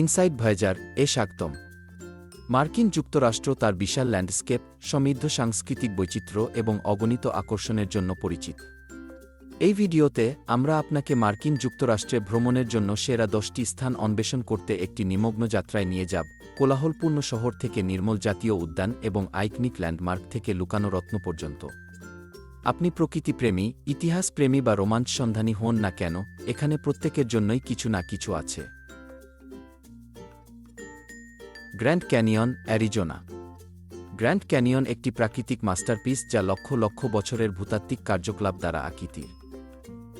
Inside Voyager এ স্বাগতম। মার্কিন যুক্তরাষ্ট্র তার বিশাল ল্যান্ডস্কেপ, সমৃদ্ধ সাংস্কৃতিক বৈচিত্র্য এবং অগণিত আকর্ষণের জন্য পরিচিত। এই ভিডিওতে আমরা আপনাকে মার্কিন যুক্তরাষ্ট্রে ভ্রমণের জন্য সেরা দশটি স্থান অন্বেষণ করতে একটি নিমগ্ন যাত্রায় নিয়ে যাব, কোলাহলপূর্ণ শহর থেকে নির্মল জাতীয় উদ্যান এবং আইকনিক ল্যান্ডমার্ক থেকে লুকানো রত্ন পর্যন্ত। আপনি প্রকৃতিপ্রেমী ইতিহাসপ্রেমী বা রোমাঞ্চ সন্ধানী হন না কেন, এখানে প্রত্যেকের জন্যই কিছু না কিছু আছে। Grand Canyon, Arizona. Grand Canyon একটি প্রাকৃতিক মাস্টারপিস যা লক্ষ লক্ষ বছরের ভূতাত্ত্বিক কার্যকলাপ দ্বারা আকিতির।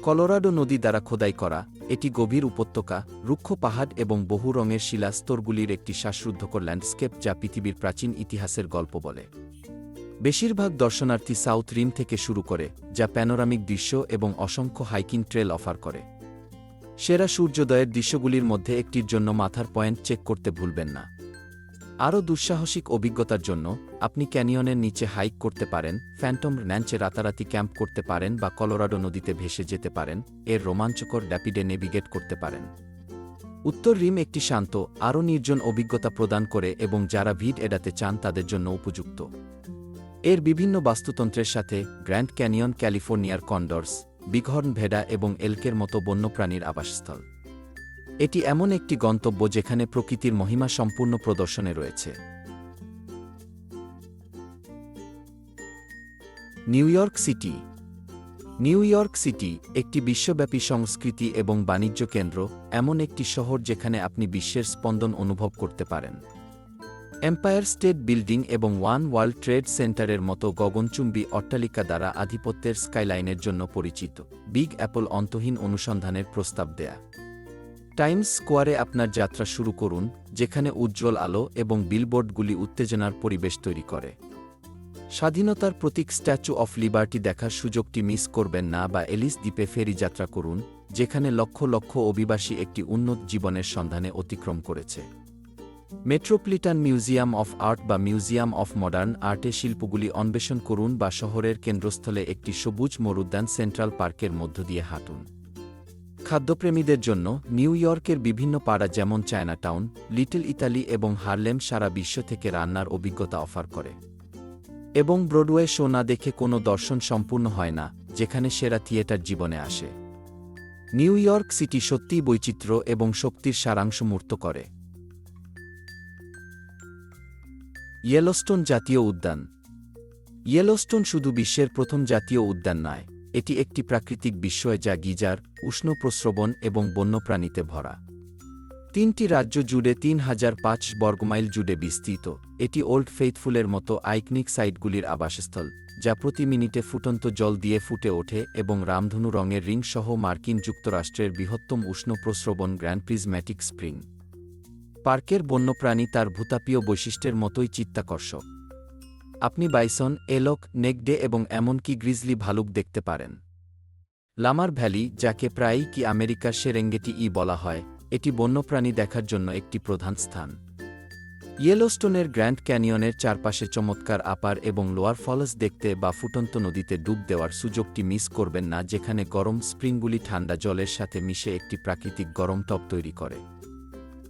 কলোরাডো নদী দ্বারা খোদাই করা, এটি গভীর উপত্যকা, রুক্ষ পাহাড় এবং বহু রঙের শিলাস্তরগুলির একটি শ্বাসরুদ্ধকর ল্যান্ডস্কেপ যা পৃথিবীর প্রাচীন ইতিহাসের গল্প বলে। বেশিরভাগ দর্শনার্থী সাউথ রিম থেকে শুরু করে, যা প্যানোরামিক দৃশ্য এবং অসংখ্য হাইকিং ট্রেল অফার করে। সেরা সূর্যোদয়ের দৃশ্যগুলির মধ্যে একটির জন্য মাথার পয়েন্ট চেক করতে ভুলবেন না। আরও দুঃসাহসিক অভিজ্ঞতার জন্য আপনি ক্যানিয়নের নিচে হাইক করতে পারেন, ফ্যান্টম র্যাঞ্চে রাতারাতি ক্যাম্প করতে পারেন বা কলোরাডো নদীতে ভেসে যেতে পারেন, এর রোমাঞ্চকর ড্যাপিডে নেভিগেট করতে পারেন। উত্তর রিম একটি শান্ত, আরও নির্জন অভিজ্ঞতা প্রদান করে এবং যারা ভিড় এড়াতে চান তাদের জন্য উপযুক্ত। এর বিভিন্ন বাস্তুতন্ত্রের সাথে গ্র্যান্ড ক্যানিয়ন ক্যালিফোর্নিয়ার কন্ডর্স বিঘর্ন ভেডা এবং এলকের মতো বন্যপ্রাণীর আবাসস্থল। এটি এমন একটি গন্তব্য যেখানে প্রকৃতির মহিমা সম্পূর্ণ প্রদর্শনে রয়েছে। New York City. New York City একটি বিশ্বব্যাপী সংস্কৃতি এবং বাণিজ্য কেন্দ্র, এমন একটি শহর যেখানে আপনি বিশ্বের স্পন্দন অনুভব করতে পারেন। এম্পায়ার স্টেট বিল্ডিং এবং ওয়ান ওয়ার্ল্ড ট্রেড সেন্টারের মতো গগনচুম্বী অট্টালিকা দ্বারা আধিপত্যের স্কাইলাইনের জন্য পরিচিত। বিগ অ্যাপল অন্তহীন অনুসন্ধানের প্রস্তাব দেয়া। টাইমস স্কোয়ারে আপনার যাত্রা শুরু করুন, যেখানে উজ্জ্বল আলো এবং বিলবোর্ডগুলি উত্তেজনার পরিবেশ তৈরি করে। স্বাধীনতার প্রতীক স্ট্যাচু অফ লিবার্টি দেখার সুযোগটি মিস করবেন না বা এলিস দ্বীপে ফেরি যাত্রা করুন, যেখানে লক্ষ লক্ষ অভিবাসী একটি উন্নত জীবনের সন্ধানে অতিক্রম করেছে। মেট্রোপলিটান মিউজিয়াম অফ আর্ট বা মিউজিয়াম অফ মডার্ন আর্টে শিল্পগুলি অন্বেষণ করুন বা শহরের কেন্দ্রস্থলে একটি সবুজ মরুদ্যান সেন্ট্রাল পার্কের মধ্য দিয়ে হাঁটুন। খাদ্যপ্রেমীদের জন্য নিউ ইয়র্কের বিভিন্ন পাড়া যেমন চায়নাটাউন, লিটল ইতালি এবং হারলেম সারা বিশ্ব থেকে রান্নার অভিজ্ঞতা অফার করে। এবং ব্রডওয়ে শো না দেখে কোনো দর্শন সম্পূর্ণ হয় না, যেখানে সেরা থিয়েটার জীবনে আসে। নিউ ইয়র্ক সিটি সত্যিই বৈচিত্র্য এবং শক্তির সারাংশ মূর্ত করে। ইয়েলোস্টোন জাতীয় উদ্যান। ইয়েলোস্টোন শুধু বিশ্বের প্রথম জাতীয় উদ্যান নয় এটি একটি প্রাকৃতিক বিস্ময় যা গিজার, উষ্ণ প্রস্রবণ এবং বন্যপ্রাণীতে ভরা। তিনটি রাজ্য জুড়ে তিন হাজার পাঁচ বর্গমাইল জুড়ে বিস্তৃত। এটি ওল্ড ফেইথফুলের মতো আইকনিক সাইটগুলির আবাসস্থল, যা প্রতি মিনিটে ফুটন্ত জল দিয়ে ফুটে ওঠে এবং রামধনু রঙের রিং সহ মার্কিন যুক্তরাষ্ট্রের বৃহত্তম উষ্ণ প্রস্রবণ গ্র্যান্ড প্রিজম্যাটিক স্প্রিং। পার্কের বন্যপ্রাণী তার ভূতাপীয় বৈশিষ্ট্যের মতোই চিত্তাকর্ষক। আপনি বাইসন, এলক, নেকডে এবং এমনকি গ্রিজলি ভালুক দেখতে পারেন। লামার ভ্যালি, যাকে প্রায়ই কি আমেরিকার সেরেঙ্গেটি ই বলা হয়, এটি বন্যপ্রাণী দেখার জন্য একটি প্রধান স্থান। ইয়েলোস্টোনের গ্র্যান্ড ক্যানিয়নের চারপাশে চমৎকার আপার এবং লোয়ার ফলস দেখতে বা ফুটন্ত নদীতে ডুব দেওয়ার সুযোগটি মিস করবেন না, যেখানে গরম স্প্রিংগুলি ঠান্ডা জলের সাথে মিশে একটি প্রাকৃতিক গরম টপ তৈরি করে।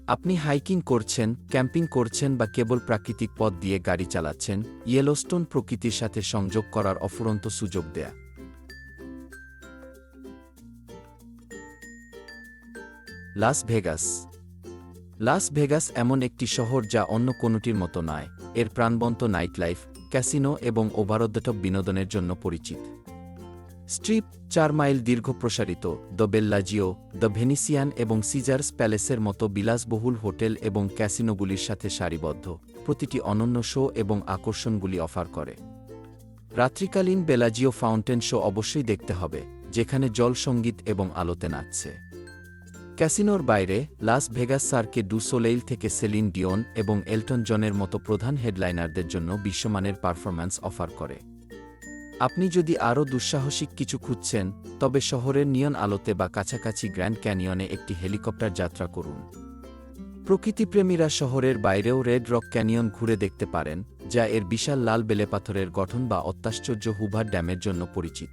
আপনি হাইকিং করছেন, ক্যাম্পিং করছেন বা কেবল প্রাকৃতিক পথ দিয়ে গাড়ি চালাচ্ছেন ইয়েলোস্টোন প্রকৃতির সাথে সংযোগ করার অফুরন্ত সুযোগ দেয়া। লাস ভেগাস লাস ভেগাস এমন একটি শহর যা অন্য কোনোটির মতো নয়, এর প্রাণবন্ত নাইটলাইফ, ক্যাসিনো এবং ওভারদ্যটপ বিনোদনের জন্য পরিচিত। স্ট্রিপ চার মাইল দীর্ঘ প্রসারিত দ্য বেল্লাজিও, দ্য ভেনিসিয়ান এবং সিজার্স প্যালেসের মতো বিলাসবহুল হোটেল এবং ক্যাসিনোগুলির সাথে সারিবদ্ধ। প্রতিটি অনন্য শো এবং আকর্ষণগুলি অফার করে। রাত্রিকালীন বেলাজিও ফাউন্টেন শো অবশ্যই দেখতে হবে, যেখানে জল সংগীত এবং আলোতে নাচছে। ক্যাসিনোর বাইরে, লাস ভেগাস সার্কে ডু সোলেইল থেকে সেলিন ডিওন এবং এলটন জনের মতো প্রধান হেডলাইনারদের জন্য বিশ্বমানের পারফরম্যান্স অফার করে। আপনি যদি আরও দুঃসাহসিক কিছু খুঁজছেন, তবে শহরের নিয়ন আলোতে বা কাছাকাছি গ্র্যান্ড ক্যানিয়নে একটি হেলিকপ্টার যাত্রা করুন। প্রকৃতিপ্রেমীরা শহরের বাইরেও রেড রক ক্যানিয়ন ঘুরে দেখতে পারেন, যা এর বিশাল লাল বেলেপাথরের গঠন বা অত্যাশ্চর্য হুভার ড্যামের জন্য পরিচিত।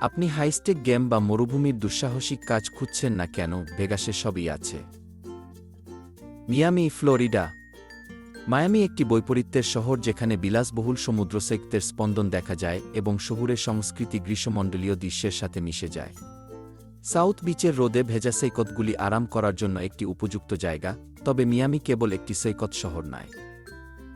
আপনি হাইস্টেক গেম বা মরুভূমির দুঃসাহসিক কাজ খুঁজছেন না কেন, ভেগাসে সবই আছে। Miami, Florida. মায়ামি একটি বৈপরীত্যের শহর যেখানে বিলাসবহুল সমুদ্র সেক্তের স্পন্দন দেখা যায় এবং শহুরের সংস্কৃতি গ্রীষ্মমণ্ডলীয় দৃশ্যের সাথে মিশে যায়। সাউথ বিচের রোদে ভেজা সৈকতগুলি আরাম করার জন্য একটি উপযুক্ত জায়গা, তবে মিয়ামি কেবল একটি সৈকত শহর নয়।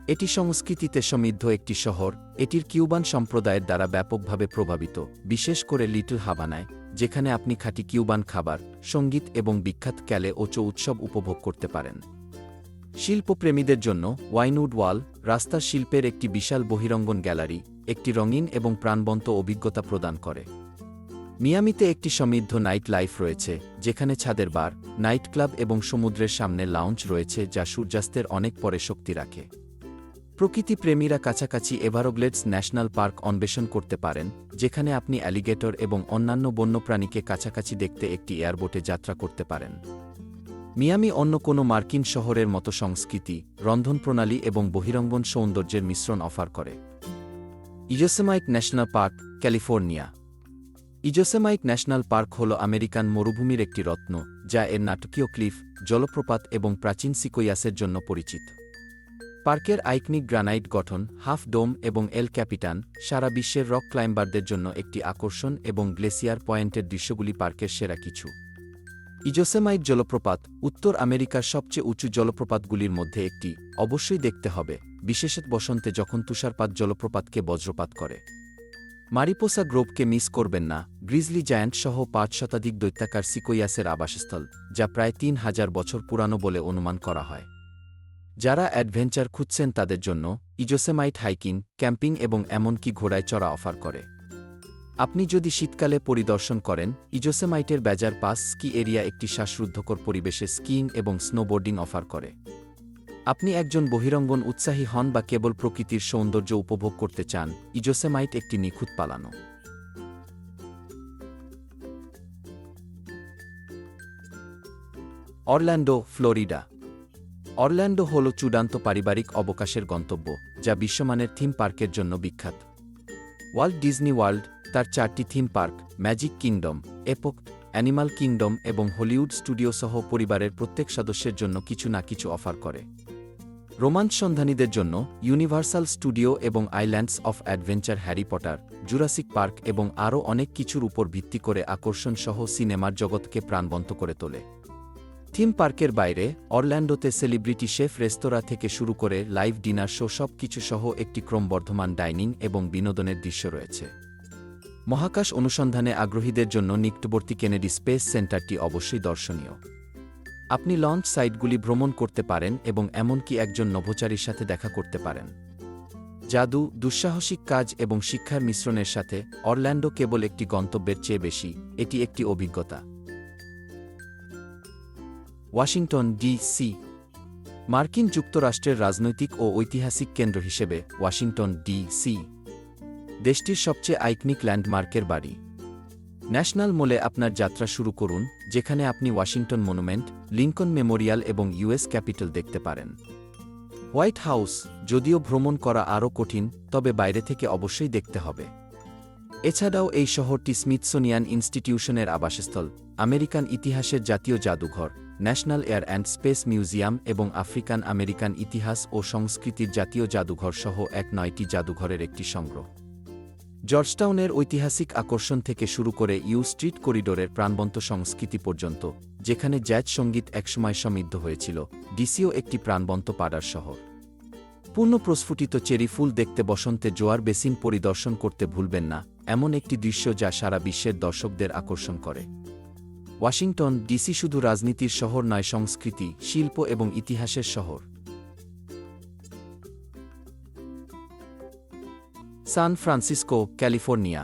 এটি সংস্কৃতিতে সমৃদ্ধ একটি শহর, এটির কিউবান সম্প্রদায়ের দ্বারা ব্যাপকভাবে প্রভাবিত, বিশেষ করে লিটল হাবানায় যেখানে আপনি খাঁটি কিউবান খাবার, সংগীত এবং বিখ্যাত ক্যালে ও চৌ উৎসব উপভোগ করতে পারেন। শিল্পপ্রেমীদের জন্য ওয়াইনউড ওয়াল রাস্তার শিল্পের একটি বিশাল বহিরঙ্গন গ্যালারি, একটি রঙিন এবং প্রাণবন্ত অভিজ্ঞতা প্রদান করে। মিয়ামিতে একটি সমৃদ্ধ নাইট লাইফ রয়েছে, যেখানে ছাদের বার নাইট ক্লাব এবং সমুদ্রের সামনে লাউঞ্জ রয়েছে যা সূর্যাস্তের অনেক পরে শক্তি রাখে। প্রকৃতিপ্রেমীরা কাছাকাছি এভারোগ্লেডস ন্যাশনাল পার্ক অন্বেষণ করতে পারেন, যেখানে আপনি অ্যালিগেটর এবং অন্যান্য বন্যপ্রাণীকে কাছাকাছি দেখতে একটি এয়ারবোটে যাত্রা করতে পারেন। মিয়ামি অন্য কোনো মার্কিন শহরের মতো সংস্কৃতি, রন্ধন প্রণালী এবং বহিরঙ্গন সৌন্দর্যের মিশ্রণ অফার করে। Yosemite National Park, California. Yosemite National Park হল আমেরিকান মরুভূমির একটি রত্ন, যা এর নাটকীয় ক্লিফ, জলপ্রপাত এবং প্রাচীন সিকোয়াসের জন্য পরিচিত। পার্কের আইকনিক গ্রানাইট গঠন, হাফ ডোম এবং এল ক্যাপিটান, সারা বিশ্বের রক ক্লাইম্বারদের জন্য একটি আকর্ষণ এবং গ্লেসিয়ার পয়েন্টের দৃশ্যগুলি পার্কের সেরা কিছু। ইজোসেমাইট জলপ্রপাত উত্তর আমেরিকার সবচেয়ে উঁচু জলপ্রপাতগুলির মধ্যে একটি, অবশ্যই দেখতে হবে, বিশেষত বসন্তে যখন তুষারপাত জলপ্রপাতকে বজ্রপাত করে। মারিপোসা গ্রোভকে মিস করবেন না, গ্রিজলি জায়ান্ট সহ পাঁচ শতাধিক দৈত্যাকার সিকোয়াসের আবাসস্থল, যা প্রায় তিন হাজার বছর পুরানো বলে অনুমান করা হয়। যারা অ্যাডভেঞ্চার খুঁজছেন তাদের জন্য ইজোসেমাইট হাইকিং, ক্যাম্পিং এবং এমনকি ঘোড়ায় চড়া অফার করে। আপনি যদি শীতকালে পরিদর্শন করেন, ইজোসেমাইটের বেজার পাস স্কি এরিয়া একটি শ্বাসরুদ্ধকর পরিবেশে স্কিইং এবং স্নোবোর্ডিং অফার করে। আপনি একজন বহিরঙ্গন উৎসাহী হন বা কেবল প্রকৃতির সৌন্দর্য উপভোগ করতে চান, ইজোসেমাইট একটি নিখুঁত পালানো। Orlando, Florida. অরল্যান্ডো হল চূড়ান্ত পারিবারিক অবকাশের গন্তব্য, যা বিশ্বমানের থিম পার্কের জন্য বিখ্যাত। ওয়ার্ল্ড ডিজনি ওয়ার্ল্ড তার চারটি theme park, Magic Kingdom, Epcot, Animal Kingdom এবং হলিউড স্টুডিও সহ পরিবারের প্রত্যেক সদস্যের জন্য কিছু না কিছু অফার করে। রোমাঞ্চ সন্ধানীদের জন্য ইউনিভার্সাল স্টুডিও এবং Islands of Adventure Harry Potter, Jurassic Park এবং আরও অনেক কিছুর উপর ভিত্তি করে আকর্ষণ সহ সিনেমার জগৎকে প্রাণবন্ত করে তোলে। থিম পার্কের বাইরে, অরল্যান্ডোতে সেলিব্রিটি শেফ রেস্তোরাঁ থেকে শুরু করে লাইভ ডিনার শো সব কিছু সহ একটি ক্রমবর্ধমান ডাইনিং এবং বিনোদনের দৃশ্য রয়েছে। মহাকাশ অনুসন্ধানে আগ্রহীদের জন্য নিকটবর্তী কেনেডি স্পেস সেন্টারটি অবশ্যই দর্শনীয়। আপনি লঞ্চ সাইটগুলি ভ্রমণ করতে পারেন এবং এমনকি একজন নভোচারীর সাথে দেখা করতে পারেন। জাদু, দুঃসাহসিক কাজ এবং শিক্ষার মিশ্রণের সাথে অরল্যান্ডো কেবল একটি গন্তব্যের চেয়ে বেশি, এটি একটি অভিজ্ঞতা। Washington, DC. মার্কিন যুক্তরাষ্ট্রের রাজনৈতিক ও ঐতিহাসিক কেন্দ্র হিসেবে ওয়াশিংটন, ডিসি। দেশটির সবচেয়ে আইকনিক ল্যান্ডমার্কের বাড়ি। ন্যাশনাল মোলে আপনার যাত্রা শুরু করুন, যেখানে আপনি ওয়াশিংটন মনুমেন্ট লিঙ্কন মেমোরিয়াল এবং ইউএস ক্যাপিটাল দেখতে পারেন। হোয়াইট হাউস, যদিও ভ্রমণ করা আরও কঠিন, তবে বাইরে থেকে অবশ্যই দেখতে হবে। এছাড়াও এই শহরটি স্মিথসোনিয়ান ইনস্টিটিউশনের আবাসস্থল, আমেরিকান ইতিহাসের জাতীয় জাদুঘর, National Air and Space Museum এবং আফ্রিকান আমেরিকান ইতিহাস ও সংস্কৃতির জাতীয় জাদুঘর সহ এক নয়টি জাদুঘরের একটি সংগ্রহ। জর্জটাউনের ঐতিহাসিক আকর্ষণ থেকে শুরু করে ইউ স্ট্রিট করিডোরের প্রাণবন্ত সংস্কৃতি পর্যন্ত, যেখানে জ্যাজ সংগীত একসময় সমৃদ্ধ হয়েছিল, ডিসিও একটি প্রাণবন্ত পাড়ার শহর। পূর্ণ প্রস্ফুটিত চেরি ফুল দেখতে বসন্তে জোয়ার বেসিন পরিদর্শন করতে ভুলবেন না, এমন একটি দৃশ্য যা সারা বিশ্বের দর্শকদের আকর্ষণ করে। ওয়াশিংটন, ডিসি শুধু রাজনীতির শহর নয়, সংস্কৃতি, শিল্প এবং ইতিহাসের শহর। San Francisco, California.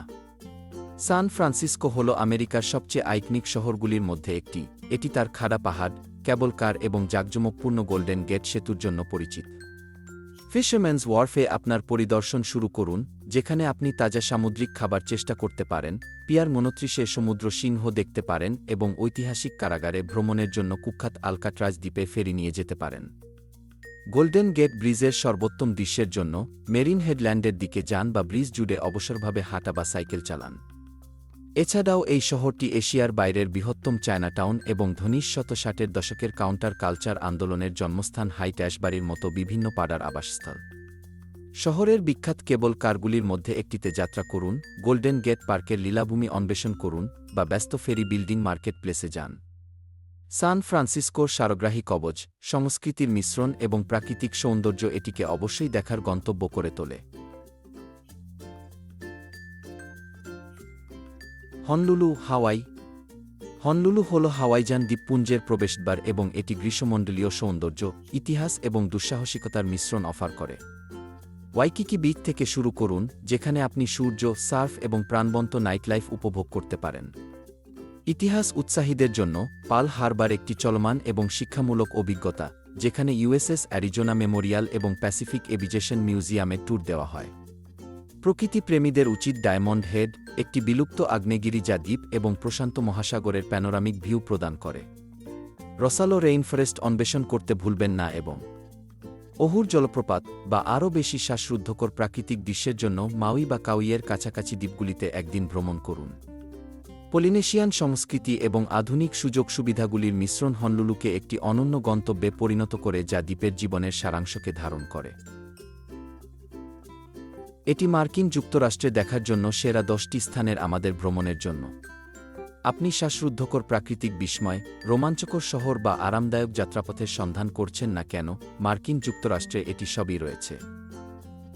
San Francisco হল আমেরিকার সবচেয়ে আইকনিক শহরগুলির মধ্যে একটি। এটি তার খাড়া পাহাড়, ক্যাবল কার এবং জাঁকজমকপূর্ণ গোল্ডেন গেট সেতুর জন্য পরিচিত। ফিশারম্যানস ওয়ার্ফে আপনার পরিদর্শন শুরু করুন, যেখানে আপনি তাজা সামুদ্রিক খাবার চেষ্টা করতে পারেন, পিয়ার মনত্রিশে সমুদ্র সিংহ দেখতে পারেন এবং ঐতিহাসিক কারাগারে ভ্রমণের জন্য কুখ্যাত আলকাট্রাজ দ্বীপে ফেরি নিয়ে যেতে পারেন। গোল্ডেন গেট ব্রিজের সর্বোত্তম দৃশ্যের জন্য মেরিন হেডল্যান্ডের দিকে যান বা ব্রিজ জুড়ে অবসরভাবে হাঁটা বা সাইকেল চালান। এছাড়াও এই শহরটি এশিয়ার বাইরের বৃহত্তম চায়নাটাউন এবং ধনিশ শত ষাটের দশকের কাউন্টার কালচার আন্দোলনের জন্মস্থান হাইট অ্যাশবাড়ির মতো বিভিন্ন পাড়ার আবাসস্থল। শহরের বিখ্যাত কেবল কারগুলির মধ্যে একটিতে যাত্রা করুন, গোল্ডেন গেট পার্কের লীলাভূমি অন্বেষণ করুন বা ব্যস্ত ফেরি বিল্ডিং মার্কেট প্লেসে যান। সান ফ্রান্সিসকোর সারগ্রাহী কবচ, সংস্কৃতির মিশ্রণ এবং প্রাকৃতিক সৌন্দর্য এটিকে অবশ্যই দেখার গন্তব্য করে তোলে। হনলুলু, হাওয়াই। হনলুলু হল হাওয়াইজান দ্বীপপুঞ্জের প্রবেশদ্বার এবং এটি গ্রীষ্মমণ্ডলীয় সৌন্দর্য, ইতিহাস এবং দুঃসাহসিকতার মিশ্রণ অফার করে। ওয়াইকিকি বিচ থেকে শুরু করুন, যেখানে আপনি সূর্য, সার্ফ এবং প্রাণবন্ত নাইটলাইফ উপভোগ করতে পারেন। ইতিহাস উৎসাহীদের জন্য পাল হারবার একটি চলমান এবং শিক্ষামূলক অভিজ্ঞতা, যেখানে ইউএসএস অ্যারিজোনা মেমোরিয়াল এবং প্যাসিফিক এভিজেশন মিউজিয়ামে ট্যুর দেওয়া হয়। প্রকৃতিপ্রেমীদের উচিত ডায়মন্ড হেড, একটি বিলুপ্ত আগ্নেয়গিরি যা দ্বীপ এবং প্রশান্ত মহাসাগরের প্যানোরামিক ভিউ প্রদান করে। রসালো রেইনফরেস্ট অন্বেষণ করতে ভুলবেন না এবং অহুর জলপ্রপাত বা আরও বেশি শ্বাসরুদ্ধকর প্রাকৃতিক দৃশ্যের জন্য মাউই বা কাউইয়ের কাছাকাছি দ্বীপগুলিতে একদিন ভ্রমণ করুন। পলিনেশিয়ান সংস্কৃতি এবং আধুনিক সুযোগ সুবিধাগুলির মিশ্রণ হনলুলুকে একটি অনন্য গন্তব্যে পরিণত করে যা দ্বীপের জীবনের সারাংশকে ধারণ করে। এটি মার্কিন যুক্তরাষ্ট্রে দেখার জন্য সেরা দশটি স্থানের আমাদের ভ্রমণের জন্য। আপনি শ্বাসরুদ্ধকর প্রাকৃতিক বিস্ময়, রোমাঞ্চকর শহর বা আরামদায়ক যাত্রাপথের সন্ধান করছেন না কেন, মার্কিন যুক্তরাষ্ট্রে এটি সবই রয়েছে।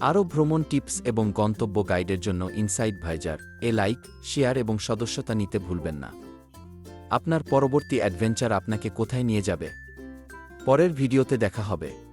আরও ভ্রমণ টিপস এবং গন্তব্য গাইডের জন্য ইনসাইড ভাইজার, এ লাইক, শেয়ার এবং সদস্যতা নিতে ভুলবেন না। আপনার পরবর্তী অ্যাডভেঞ্চার আপনাকে কোথায় নিয়ে যাবে? পরের ভিডিওতে দেখা হবে।